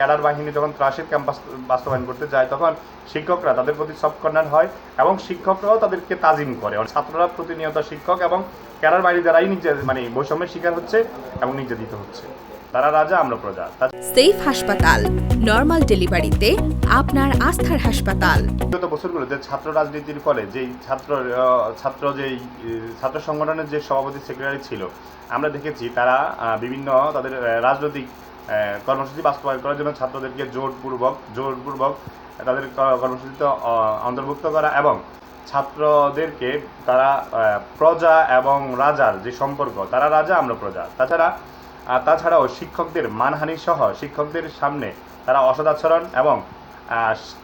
Cadre বাহিনী যখন ত্রাসের campus বাস্তবায়ন করতে যায় তখন শিক্ষকরা তাদের প্রতি সব কর্নার হয় এবং শিক্ষকরাও তাদেরকে তাজিম করে। ছাত্ররা প্রতিনিয়ত শিক্ষক এবং ক্যাডার বাহিনী দ্বারাই নিজে মানে বৈষম্যের শিকার হচ্ছে এবং নির্যাতিত হচ্ছে। তারা রাজা আমরা প্রজা। সেফ হাসপাতাল নর্মাল ডেলিভারিতে আপনার আস্থার হাসপাতাল। বছরগুলোতে ছাত্র রাজনীতির ফলে যেই ছাত্র ছাত্র যেই ছাত্র সংগঠনের যে সভাপতি সেক্রেটারি ছিল আমরা দেখেছি তারা বিভিন্ন তাদের রাজনৈতিক কর্মসূচি বাস্তবায়ন করার জন্য ছাত্রদেরকে জোরপূর্বক জোরপূর্বক তাদের কর্মসূচিতে অন্তর্ভুক্ত করা এবং ছাত্রদেরকে তারা প্রজা এবং রাজার যে সম্পর্ক, তারা রাজা, আমরা প্রজা। তাছাড়া তাছাড়াও শিক্ষকদের মানহানি সহ শিক্ষকদের সামনে তারা অসদাচরণ এবং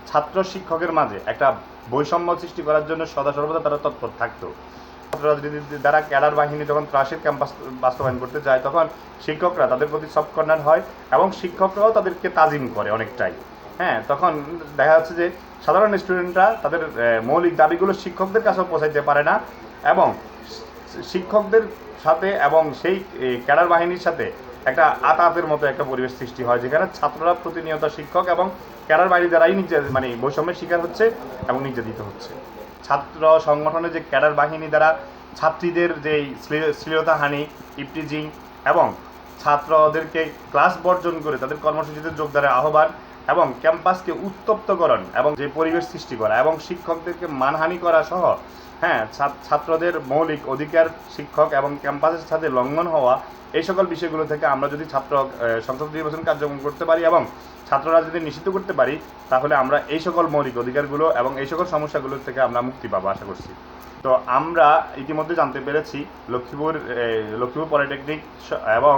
ছাত্র শিক্ষকের মাঝে একটা বৈষম্য সৃষ্টি করার জন্য সদা সর্বদা তারা তৎপর থাকতো। ছাত্র দ্বারা ক্যাডার বাহিনী যখন ত্রাসের ক্যাম্পাস বাস্তবায়ন করতে যায়, তখন শিক্ষকরা তাদের প্রতি সব কর্নার হয় এবং শিক্ষকরাও তাদেরকে তাজিম করে অনেকটাই। হ্যাঁ তখন দেখা যাচ্ছে যে সাধারণ স্টুডেন্টরা তাদের মৌলিক দাবিগুলো শিক্ষকদের কাছেও পৌঁছাইতে পারে না এবং শিক্ষকদের সাথে এবং সেই ক্যাডার বাহিনীর সাথে একটা আতাতের মতো একটা পরিবেশ সৃষ্টি হয়, যেখানে ছাত্ররা প্রতিনিয়ত শিক্ষক এবং ক্যাডার বাহিনী দ্বারাই নিজে মানে বৈষম্যের শিকার হচ্ছে এবং নির্যাতিত হচ্ছে। ছাত্র সংগঠনের যে ক্যাডার বাহিনী দ্বারা ছাত্রীদের যে শ্লীলতাহানি, ইপটিজিং এবং ছাত্রদেরকে ক্লাস বর্জন করে তাদের কর্মসূচিতে যোগদানের আহ্বান এবং ক্যাম্পাসকে উত্তপ্তকরণ এবং যে পরিবেশ সৃষ্টি করা এবং শিক্ষকদেরকে মানহানি করা সহ হ্যাঁ ছাত্রদের মৌলিক অধিকার শিক্ষক এবং ক্যাম্পাসের সাথে লঙ্ঘন হওয়া এই সকল বিষয়গুলো থেকে আমরা যদি ছাত্র সংসদ নির্বাচন কার্যক্রম করতে পারি এবং ছাত্ররা যদি নিষিদ্ধ করতে পারি, তাহলে আমরা এই সকল মৌলিক অধিকারগুলো এবং এই সকল সমস্যাগুলো থেকে আমরা মুক্তি পাবো, আশা করছি। তো আমরা ইতিমধ্যে জানতে পেরেছি লক্ষ্মীপুর লক্ষ্মীপুর পলিটেকনিক এবং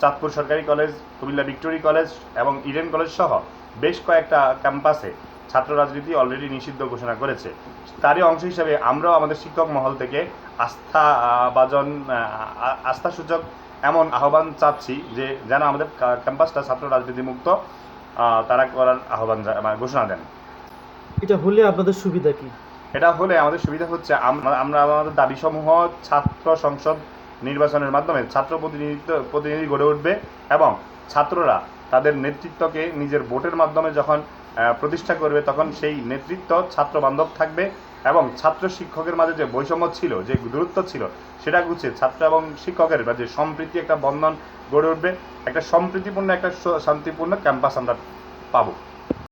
চাঁদপুর সরকারি কলেজ, কুমিল্লা ভিক্টোরি কলেজ এবং ইডেন কলেজ সহ বেশ কয়েকটা ক্যাম্পাসে ছাত্র রাজনীতি অলরেডি নিষিদ্ধ ঘোষণা করেছে। তারই অংশ হিসাবে আমরাও আমাদের শিক্ষক মহল থেকে আস্থা বাজন আস্থাসূচক এমন আহ্বান চাচ্ছি যে যেন আমাদের ক্যাম্পাসটা ছাত্র রাজনীতি মুক্ত তারা করার আহ্বান মানে ঘোষণা দেন। এটা হলে আপনাদের সুবিধা কি? এটা হলে আমাদের সুবিধা হচ্ছে আমরা আমরা আমাদের দাবিসমূহ ছাত্র সংসদ নির্বাচনের মাধ্যমে ছাত্র প্রতিনিধিত্ব প্রতিনিধি গড়ে উঠবে এবং ছাত্ররা তাদের নেতৃত্বকে নিজের ভোটের মাধ্যমে যখন প্রতিষ্ঠা করবে, তখন সেই নেতৃত্ব ছাত্র বান্ধব থাকবে এবং ছাত্র শিক্ষকের মাঝে যে বৈষম্য ছিল, যে দূরত্ব ছিল, সেটা গুছিয়ে ছাত্র এবং শিক্ষকের মাঝে সম্প্রীতি একটা বন্ধন গড়ে উঠবে, একটা সম্প্রীতিপূর্ণ, একটা শান্তিপূর্ণ ক্যাম্পাস আমরা পাবো।